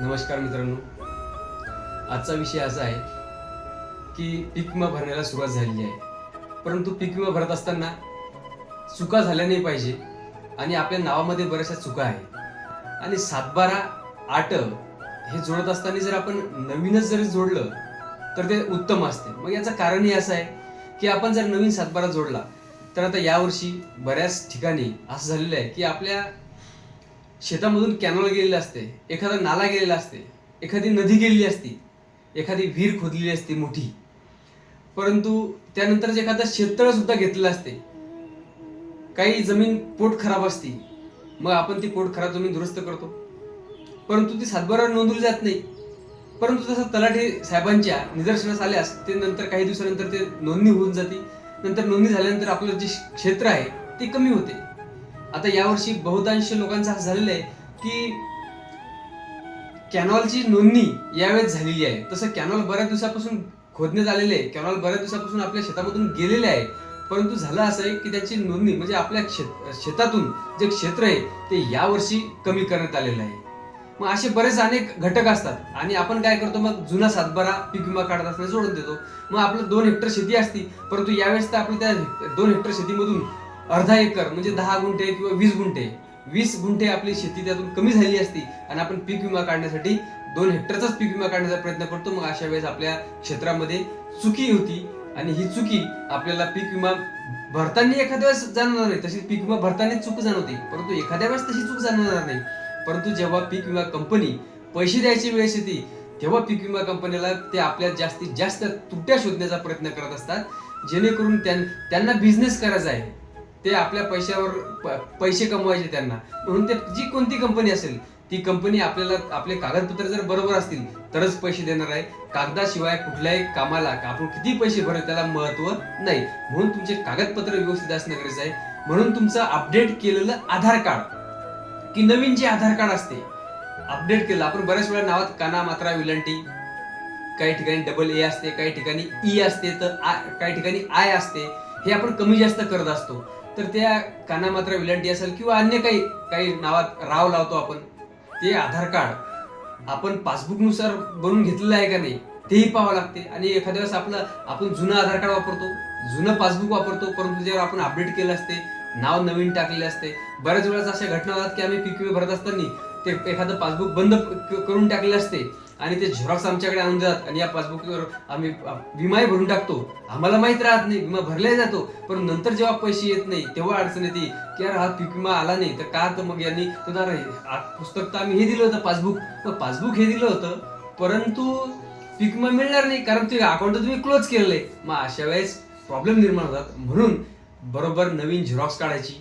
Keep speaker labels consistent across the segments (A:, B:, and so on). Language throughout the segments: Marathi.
A: नमस्कार मित्रांनो. आजचा विषय असा आहे की पीक विमा भरण्याला सुरुवात झालेली आहे. परंतु पीक विमा भरत असताना चुका झाल्या नाही पाहिजे आणि आपल्या नावामध्ये बऱ्याचशा चुका आहे आणि सातबारा आठ हे जोडत असताना जर आपण नवीनच जरी जोडलं तर ते उत्तम असते. मग याचं कारणही असं आहे की आपण जर नवीन सातबारा जोडला तर आता यावर्षी बऱ्याच ठिकाणी असं झालेलं आहे की आपल्या शेतामधून कॅनॉल गेलेलं असते एखादा नाला गेलेला असते एखादी नदी गेलेली असती एखादी विहीर खोदलेली असते मोठी. परंतु त्यानंतर जे एखादं शेततळ सुद्धा घेतलेलं असते काही जमीन पोट खराब असती मग आपण ती पोट खराब जमीन दुरुस्त करतो. परंतु ती सातबारावर नोंदवली जात नाही. परंतु तसं तलाठी साहेबांच्या निदर्शनास आल्यास ते नंतर काही दिवसानंतर ते नोंदणी होऊन जाते. नंतर नोंदणी झाल्यानंतर आपलं जे क्षेत्र आहे ते कमी होते. आता यावर्षी बहुतांश लोकांचं असं झालेलं आहे की कॅनॉलची नोंदणी यावेळेस झालेली आहे. तसं कॅनॉल बऱ्याच दिवसापासून खोदण्यात आलेले आहे. कॅनॉल बऱ्याच दिवसापासून आपल्या शेतामधून गेलेले आहे. परंतु झालं असं आहे की त्याची नोंदणी म्हणजे आपल्या क्षेत- शेतातून जे क्षेत्र आहे ते यावर्षी कमी करण्यात आलेलं आहे. मग असे बरेच अनेक घटक असतात. आणि आपण काय करतो? मग जुना सातबारा पीक विमा काढत असताना जोडून देतो. मग आपलं दोन हेक्टर शेती असती. परंतु यावेळेस तर आपण त्या दोन हेक्टर शेतीमधून अर्धा एकर म्हणजे दहा गुंठे किंवा वीस गुंठे. वीस गुंठे आपली शेती त्यातून कमी झालेली असती आणि आपण पीक विमा काढण्यासाठी दोन हेक्टरचाच पीक विमा काढण्याचा प्रयत्न करतो. मग अशा वेळेस आपल्या क्षेत्रामध्ये चुकी होती आणि ही चुकी आपल्याला पीक विमा भरताना एखाद्या वेळेस जाणवणार नाही. तशी पीक विमा भरताना चूक जाणवते. परंतु एखाद्या वेळेस तशी चूक जाणवणार नाही. परंतु जेव्हा पीक विमा कंपनी पैसे द्यायची वेळेस येते तेव्हा पीक विमा कंपनीला ते आपल्या जास्तीत जास्त तुट्या शोधण्याचा प्रयत्न करत असतात. जेणेकरून त्यां- त्यांना बिझनेस करायचा आहे. ते आपल्या पैशावर पैसे कमवायचे त्यांना. म्हणून ते जी कोणती कंपनी असेल ती कंपनी आपल्याला आपले कागदपत्र जर बरोबर असतील तरच पैसे देणार आहे. कागदाशिवाय कुठल्याही कामाला आपण किती पैसे भरत त्याला महत्त्व नाही. म्हणून तुमचे कागदपत्र व्यवस्थित असणं गरजेचं आहे. म्हणून तुमचं अपडेट केलेलं आधार कार्ड की नवीन जे आधार कार्ड असते अपडेट केलं. आपण बऱ्याच वेळा नावात काना मात्रा विलंटी. काही ठिकाणी डबल ए असते काही ठिकाणी ई असते तर आय काही ठिकाणी आय असते. हे आपण कमी जास्त करत असतो. तर त्या काना मात्र विलंटी असेल किंवा अन्य काही काही नावात राव लावतो आपण ते आधार कार्ड आपण पासबुकनुसार बनवून घेतलेलं आहे का नाही तेही पाहावं लागते. आणि एखाद्या वेळेस आपलं आपण जुनं आधार कार्ड वापरतो जुनं पासबुक वापरतो परंतु ज्यावर आपण अपडेट केलं असते नाव नवीन टाकलेले असते बऱ्याच वेळेस अशा घटना होतात की आम्ही पीक भरत असताना ते एखादं पासबुक बंद करून टाकले असते आणि ते झेरॉक्स आमच्याकडे आणून देतात. आणि या पासबुकवर आम्ही विमाही भरून टाकतो. आम्हाला माहीत राहत नाही. विमा भरला जातो. पण नंतर जेव्हा पैसे येत नाही तेव्हा अडचण येते की यार हा पीक विमा आला नाही. तर का तर मग यांनी तर जरा पुस्तक तर आम्ही हे दिलं होतं पासबुक मग पासबुक हे दिलं होतं. परंतु पीक विमा मिळणार नाही. कारण ते अकाउंट तुम्ही क्लोज केलेलं आहे. मग अशा वेळेस प्रॉब्लेम निर्माण होतात. म्हणून बरोबर नवीन झेरॉक्स काढायची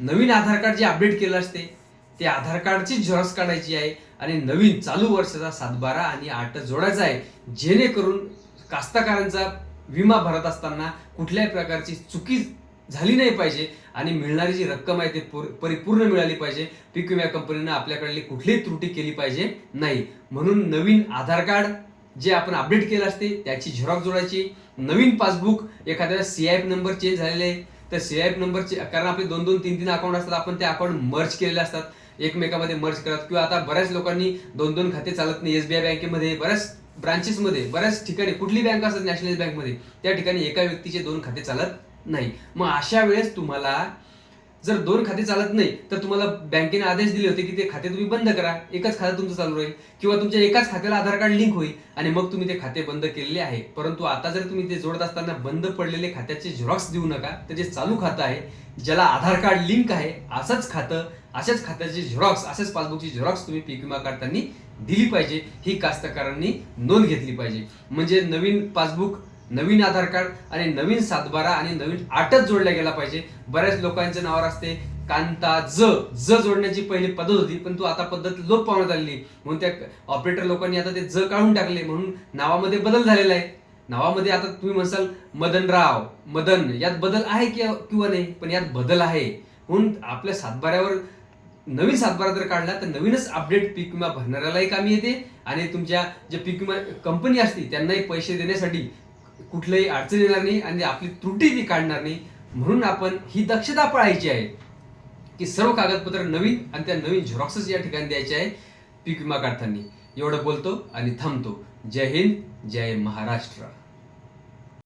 A: नवीन आधार कार्ड जे अपडेट केलं असते ते आधार कार्डची झेरॉक्स काढायची आहे आणि नवीन चालू वर्षाचा सातबारा आणि आठ जोडायचा आहे. जेणेकरून कास्तकारांचा विमा भरत असताना कुठल्याही प्रकारची चुकी झाली नाही पाहिजे आणि मिळणारी जी रक्कम आहे ती पुर परिपूर्ण मिळाली पाहिजे. पीक विमा कंपनीनं आपल्याकडली कुठलीही त्रुटी केली पाहिजे नाही. म्हणून नवीन आधार कार्ड जे आपण अपडेट केलं असते त्याची झेरॉक्स जोडायची. नवीन पासबुक एखाद्या C I F number change झालेले आहे. तर सी आय नंबरचे कारण आपले दोन दोन तीन तीन अकाउंट असतात आपण ते अकाउंट मर्ज केलेले असतात. एकमेकामध्ये मर्ज करत किंवा आता बऱ्याच लोकांनी दोन दोन खाते चालत नाही. एसबीआय बँकेमध्ये बऱ्याच ब्रांचेसमध्ये बऱ्याच ठिकाणी कुठली बँक असतात नॅशनलाइज बँकमध्ये त्या ठिकाणी एका व्यक्तीचे दोन खाते चालत नाही. मग अशा वेळेस तुम्हाला जर दोन खाते चालत नाही तर तुम्हाला बँकेने आदेश दिले होते की ते खाते तुम्ही बंद करा. एकच खातं तुमचं चालू राहील. किंवा तुमच्या एकाच खात्याला आधार कार्ड लिंक होईल आणि मग तुम्ही ते खाते बंद केलेले आहे. परंतु आता जर तुम्ही ते जोडत असताना बंद पडलेले खात्याचे झेरॉक्स देऊ नका तर जे चालू खातं आहे ज्याला आधार कार्ड लिंक आहे असंच खातं अशाच खात्याचे झेरॉक्स अशाच पासबुकची झेरॉक्स तुम्ही पीक विमा काढताना दिली पाहिजे. ही कास्तकारांनी नोंद घेतली पाहिजे. म्हणजे नवीन पासबुक नवीन आधार कार्ड आणि नवीन सातबारा आणि नवीन आठच जोडला गेला पाहिजे. बऱ्याच लोकांच्या नावावर असते कांता ज ज जोडण्याची पहिली पद्धत होती पण तू आता पद्धत लोप पावण्यात आलेली. म्हणून त्या ऑपरेटर लोकांनी आता ते ज काढून टाकले म्हणून नावामध्ये बदल झालेला आहे. नावामध्ये आता तुम्ही म्हणसाल मदन राव मदन यात बदल आहे किंवा किंवा नाही पण यात बदल आहे. म्हणून आपल्या सातबाऱ्यावर नवीन सातबारा जर काढला तर नवीनच अपडेट पीक विमा भरणाऱ्यालाही कामी येते. आणि तुमच्या जे पीक विमा कंपनी असते त्यांनाही पैसे देण्यासाठी कुठल्याही अडचण येणार नाही आणि आपली त्रुटी ती काढणार नाही. म्हणून आपण ही दक्षता पाळायची आहे की सर्व कागदपत्र नवीन आणि त्या नवीन झेरॉक्सेस या ठिकाणी द्यायचे आहे पीक विमा काढताना. एवढं बोलतो आणि थांबतो. जय हिंद जय महाराष्ट्र.